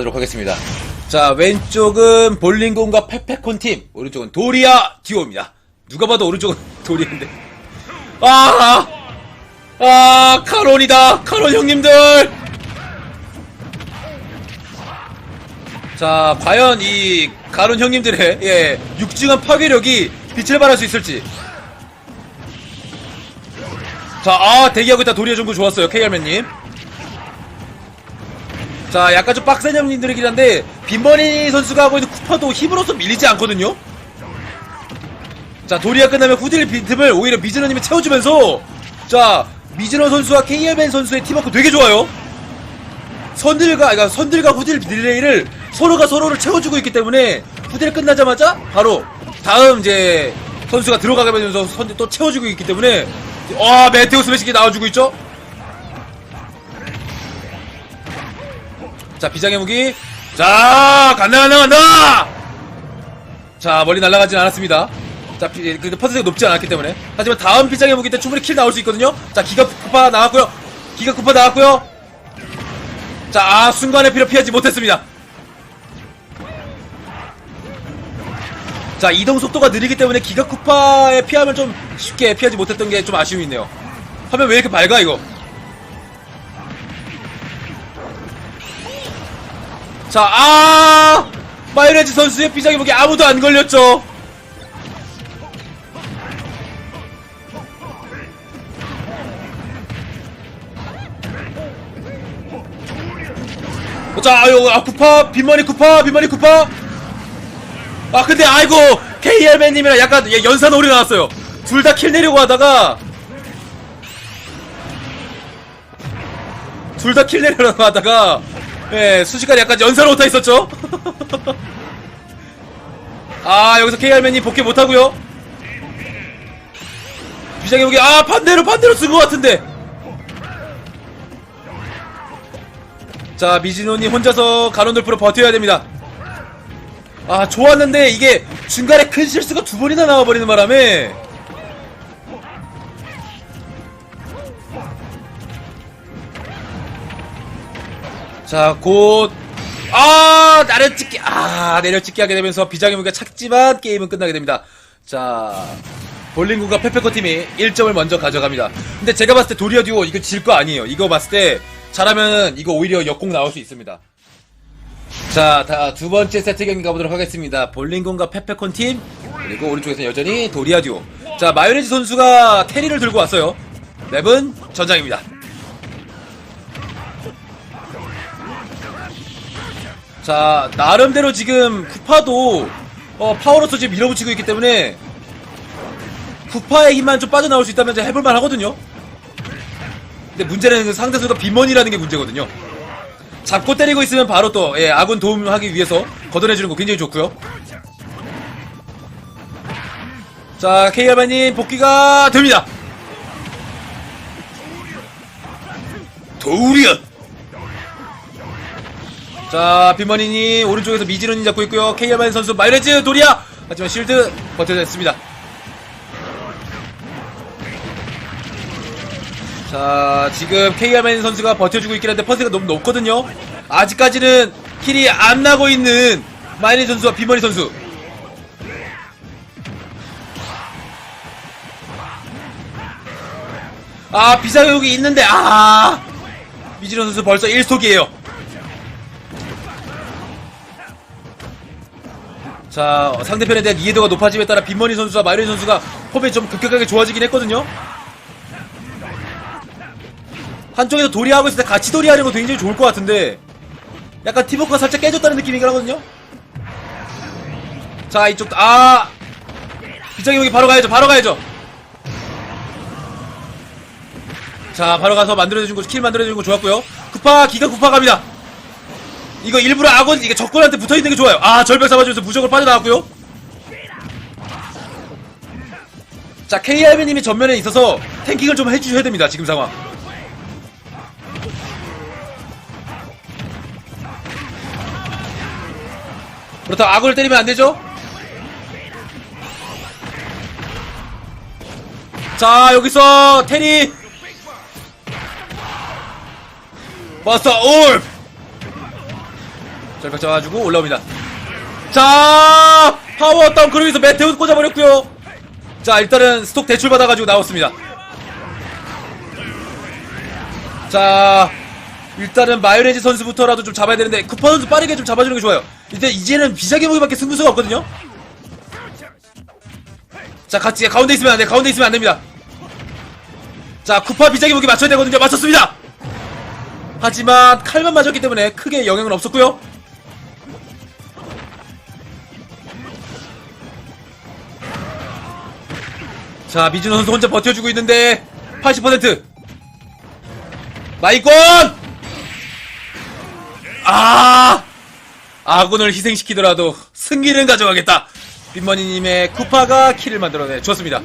가도록 하겠습니다. 자, 왼쪽은 볼링공과 페페콘 팀, 오른쪽은 도리아 듀오입니다. 누가 봐도 오른쪽은 도리아인데. 아! 아, 카론이다! 카론 형님들! 자, 과연 이 가론 형님들의 예, 육중한 파괴력이 빛을 발할 수 있을지. 자, 아, 대기하고 있다 도리아 정도 좋았어요, KR맨님. 자, 약간 좀 빡센 형님들이긴 한데, 빈머니 선수가 하고 있는 쿠파도 힘으로서 밀리지 않거든요? 자, 도리아 끝나면 후딜 빈틈을 오히려 미즈너님이 채워주면서, 자, 미즈너 선수와 KR맨 선수의 팀워크 되게 좋아요. 선들과, 그러니까 선들과 후딜 딜레이를 서로가 서로를 채워주고 있기 때문에, 후딜 끝나자마자, 바로, 다음 이제, 선수가 들어가면서 선들 또 채워주고 있기 때문에, 와, 메테오 스매시기 나와주고 있죠? 자, 비장의 무기. 자, 간다, 간다, 간다! 자, 멀리 날아가진 않았습니다. 자, 피, 그래도 퍼센트가 높지 않았기 때문에. 하지만 다음 비장의 무기 때 충분히 킬 나올 수 있거든요? 자, 기가 쿠파 나왔고요. 기가 쿠파 나왔고요. 자, 아, 순간의 피를 피하지 못했습니다. 자, 이동 속도가 느리기 때문에 기가 쿠파에 피하면 좀 쉽게 피하지 못했던 게 좀 아쉬움이 있네요. 화면 왜 이렇게 밝아, 이거? 자, 아! 마요네즈 선수의 비장의 무기 아무도 안 걸렸죠? 자, 아유, 아, 쿠파, 빈머니 쿠파, 빈머니 쿠파. 아, 근데, 아이고, KR맨님이랑 약간 예, 연산오리 나왔어요. 둘 다 킬 내려고 하다가, 둘 다 킬 내려고 하다가, 예, 순식간에 약간 연산을 오타 있었죠? 아, 여기서 KR맨님 복귀 못하고요 비장의 무기, 아, 반대로, 반대로 쓴 것 같은데. 자, 미진호님 혼자서 가론돌프로 버텨야 됩니다. 아, 좋았는데, 이게 중간에 큰 실수가 두 번이나 나와버리는 바람에. 자, 곧, 아, 내려찍기, 아, 내려찍기 하게 되면서 비장의 무기가 찾지만 게임은 끝나게 됩니다. 자, 볼링군과 페페코 팀이 1점을 먼저 가져갑니다. 근데 제가 봤을 때 도리어 듀오 이거 질 거 아니에요. 이거 봤을 때 잘하면 이거 오히려 역공 나올 수 있습니다. 자, 다 두 번째 세트 경기 가보도록 하겠습니다. 볼링군과 페페콘 팀, 그리고 오른쪽에서 여전히 도리아 듀오. 자, 마요네즈 선수가 테리를 들고 왔어요. 맵은 전장입니다. 자, 나름대로 지금 쿠파도 어, 파워로서 지금 밀어붙이고 있기 때문에 쿠파의 힘만 좀 빠져나올 수 있다면 해볼만 하거든요. 근데 문제는 그 상대 선수가 빈먼이라는 게 문제거든요. 잡고 때리고 있으면 바로 또 예, 아군 도움하기 위해서 걷어내주는 거 굉장히 좋고요. 자, KR바님 복귀가 됩니다. 도우리야. 자, 빈머니니 오른쪽에서 미지런이 잡고 있고요. KR바님 선수 마이레즈 도리아. 하지만 실드 버텨냈습니다. 자, 지금 KR맨 선수가 버텨주고 있긴 한데 퍼센트가 너무 높거든요. 아직까지는 킬이 안 나고 있는 마이네 선수와 비머니 선수. 아, 비상욕이 있는데, 아! 미지런 선수 벌써 1속이에요. 자, 어, 상대편에 대한 이해도가 높아짐에 따라 빈머니 선수와 마이네 선수가 폼이 좀 급격하게 좋아지긴 했거든요. 한쪽에서 도리하고 있을 때 같이 도리하는 거 굉장히 좋을 것 같은데 약간 팀워크가 살짝 깨졌다는 느낌이긴 하거든요. 자 이쪽 아! 비장의 여기 바로 가야죠 바로 가야죠! 자 바로 가서 만들어주는 거킬 만들어주는 거 좋았고요. 쿠파 기가 쿠파 갑니다 이거 일부러 악원 이게 적군한테 붙어 있는 게 좋아요 아 절벽 잡아주면서 무적으로 빠져나왔고요 자 KRB님이 전면에 있어서 탱킹을 좀 해주셔야 됩니다 지금 상황 그렇다고 악을 때리면 안 되죠? 자, 여기서 테리 마스터 올! 절벽 잡아가지고 올라옵니다. 자, 파워 다운 그러면서 메테오 꽂아버렸고요. 자, 일단은 스톡 대출 받아가지고 나왔습니다. 자, 일단은 마요네즈 선수부터라도 좀 잡아야 되는데 쿠파 선수 빠르게 좀 잡아주는 게 좋아요. 일단 이제는 비자기 무기밖에 승부수가 없거든요. 자, 같이 가운데 있으면 안 돼. 가운데 있으면 안 됩니다. 자, 쿠파 비자기 무기 맞춰야 되거든요. 맞췄습니다. 하지만 칼만 맞았기 때문에 크게 영향은 없었고요. 자, 미준호 선수 혼자 버텨주고 있는데 80% 마이권! 아! 아군을 희생시키더라도 승기는 가져가겠다. 빈머니님의 쿠파가 키를 만들어내 주었습니다.